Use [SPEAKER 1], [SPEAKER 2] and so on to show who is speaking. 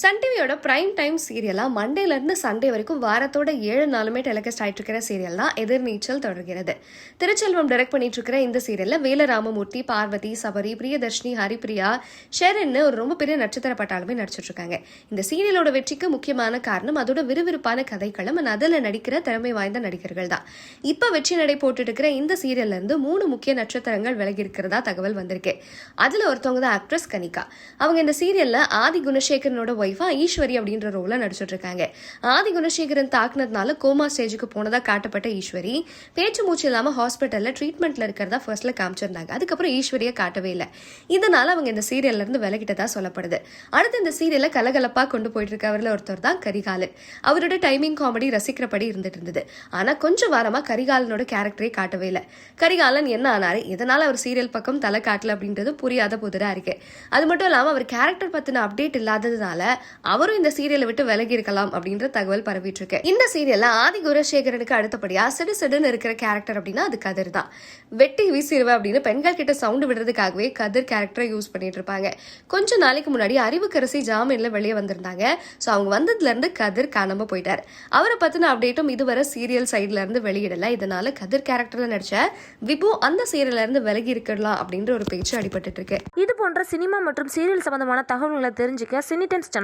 [SPEAKER 1] Sun டிவியோட prime time சீரியலாக மண்டேலேருந்து சண்டே வரைக்கும் வாரத்தோட ஏழு நாளுமே டெலிகாஸ்ட் ஆகிட்டு இருக்கிற சீரியல் தான் எதிர்நீச்சல் தொடர்கிறது. திருச்செல்வம் டைரக்ட் பண்ணிட்டு இருக்கிற இந்த சீரியலில் வேலராமமூர்த்தி பார்வதி சபரி பிரியதர்ஷினி ஹரிப்பிரியா ஷெரின்னு ஒரு ரொம்ப பெரிய நட்சத்திர பட்டாலுமே நடிச்சிட்டு இருக்காங்க. இந்த சீரியலோட வெற்றிக்கு முக்கியமான காரணம் அதோட விறுவிறுப்பான கதைக்களம் அதில் நடிக்கிற திறமை வாய்ந்த நடிகர்கள் தான். இப்போ வெற்றி நடை போட்டுட்டு இருக்கிற இந்த சீரியல்ல இருந்து மூணு முக்கிய நட்சத்திரங்கள் விலகி இருக்கிறதா தகவல் வந்திருக்கு. அதுல ஒருத்தவங்க தான் ஆக்ட்ரஸ் கனிகா. அவங்க இந்த சீரியல்ல ஆதி குணசேகரனோட ஒய்ஃபாக ஈஸ்வரி அப்படின்ற ரோல நடிச்சிட்ருக்காங்க ஆதி குணசேகரன் தாக்குனதுனால கோமா ஸ்டேஜுக்கு போனதாக காட்டப்பட்ட ஈஸ்வரி பேச்சு மூச்சு இல்லாமல் ஹாஸ்பிட்டலில் ட்ரீட்மெண்ட்டில் இருக்கிறதா ஃபர்ஸ்ட்டில் காமிச்சிருந்தாங்க. அதுக்கப்புறம் ஈஸ்வரியை காட்டவே இல்லை. இதனால் அவங்க இந்த சீரியல்ல இருந்து விலகிட்டதா சொல்லப்படுது. அடுத்து இந்த சீரியலை கலகலப்பாக கொண்டு போயிட்டு இருக்கவரில் ஒருத்தர் தான் கரிகாலன் அவரோட டைமிங் காமெடி ரசிக்கிறபடி இருந்துட்டு இருந்தது. ஆனால் கொஞ்சம் வாரமாக கரிகாலனோட கேரக்டரே காட்டவே இல்லை. கரிகாலன் என்ன ஆனாரு? இதனால் அவர் சீரியல் பக்கம் தலை காட்டல அப்படின்றது புரியாத புதிராக இருக்கு. அது மட்டும் இல்லாமல் அவர் கேரக்டர் பற்றின அப்டேட் இல்லாததுனால அவரும் இந்த சீரியலை விட்டு விலகி இருக்கலாம் அப்படின்ற தகவல் பரவிட்டு இருக்கு இந்த சீரியல்ல ஆதி குணசேகரனுக்கு அடுத்தபடியா சிடு சிடுன்னு இருக்கிற கேரக்டர் அப்படின்னா அது கதிர் தான். வெட்டி வீசிடுவேன் அப்படின்னு பெண்கள் கிட்ட சவுண்ட் விடுறதுக்காகவே கதிர் கேரக்டரை யூஸ் பண்ணிட்டு இருப்பாங்க. கொஞ்ச நாளைக்கு முன்னாடி அறிவுக்கரசி ஜாமீன்ல வெளியே வந்திருந்தாங்க. ஸோ அவங்க வந்ததுல இருந்து கதிர் காணாம போயிட்டார். அவரை பத்தின அப்டேட்டும் இதுவரை சீரியல் சைட்ல இருந்து வெளியிடல. இதனால கதிர் கேரக்டர்ல நடிச்ச விபு அந்த சீரியல்ல இருந்து விலகி இருக்கலாம் அப்படின்ற ஒரு பேச்சு அடிபட்டு இருக்கு.
[SPEAKER 2] இது போன்ற சினிமா மற்றும் சீரியல் சம்பந்தமான தகவல்களை தெரிஞ்சுக்க சினி டைம்ஸ்